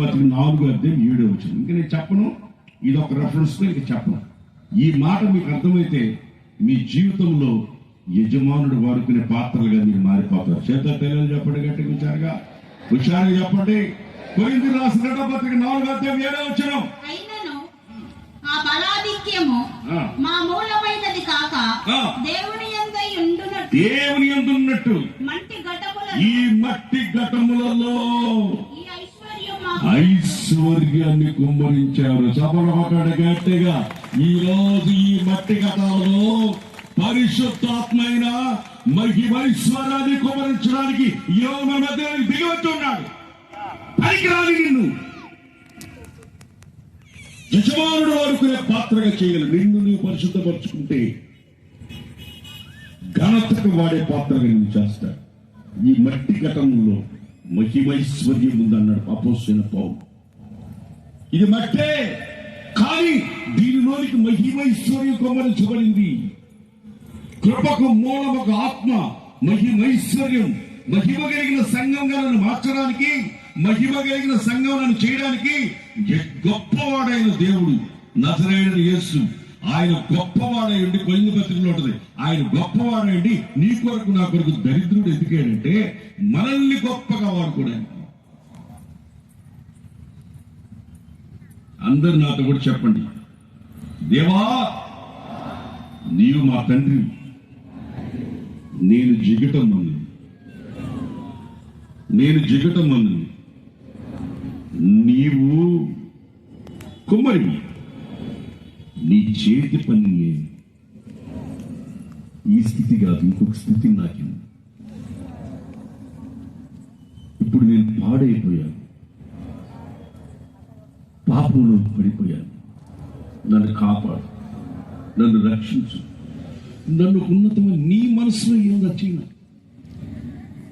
బతికి నాలుగు అధ్యాయం ఏడో వచ్చింది. ఇంకా నేను చెప్పను ఇది ఒక రెఫరెన్స్ ఇంక చెప్పను. ఈ మాట మీకు అర్థమైతే మీ జీవితంలో యజమానుడు వాడుకునే పాత్రలుగా మీరు మారిపోతారు. చేత పిల్లలు చెప్పండి గట్టిగా హుషారుగా హుషారుగా చెప్పండి. కొరింది రాసిన పత్రిక నాలుగు అధ్యాయం ఏడో వచ్చిన ఆ బలాధిక్యము. మా మూలమైనది కాక. దేవుని దేవుని ఎందున్నట్టు ఈ మట్టి ఘటములలో స్వర్గాన్ని కుమ్మరించారు. సభలో గట్టిగా. ఈ రోజు ఈ మట్టి కథలో పరిశుద్ధాత్మైన మహిమైశ్వరాన్ని కుమరించడానికి యోగ మధ్య దిగవచ్చున్నాడు పనికిరాని నిన్ను. యజమానుడు వాడుకునే పాత్రగా చేయగలరు నిన్ను నువ్వు పరిశుద్ధపరచుకుంటే ఘనతకు వాడే పాత్రగా నువ్వు చేస్తాడు. ఈ మట్టి ఘటంలో మహిమైశ్వర్యం ఉందన్నాడు అపోసిన పౌరు ఇది మట్టే. కానీ దీనిలోనికి మహిమైశ్వర్యం కొమ్మరించబడింది కృపకు మూలమొక ఆత్మ మహిమైశ్వర్యం మహిమ కలిగిన సంఘంగా నన్ను మార్చడానికి మహిమ కలిగిన సంఘం నన్ను చేయడానికి ఎ- గొప్పవాడైన దేవుడు నజరైన యేసు. ఆయన గొప్పవాడయండి ఉండి పత్రికలో ఉంటుంది ఆయన గొప్పవాడయండి నీ కొరకు నా కొరకు దరిద్రుడు ఎందుకేనంటే మనల్ని గొప్పగా వాడుకోడానికి అందరు నాతో కూడా చెప్పండి. దేవా నీవు మా తండ్రి. నేను జిగటం మందు నేను జిగటం మందు నీవు కుమ్మరి నీ చేతి పని ఈ స్థితి కాదు ఇంకొక స్థితి నాకు ఇప్పుడు నేను పాడైపోయాను. పాపంలో పడిపోయాను నన్ను కాపాడు. నన్ను రక్షించు. నన్ను ఉన్నతమైన నీ మనసులో ఏం రచన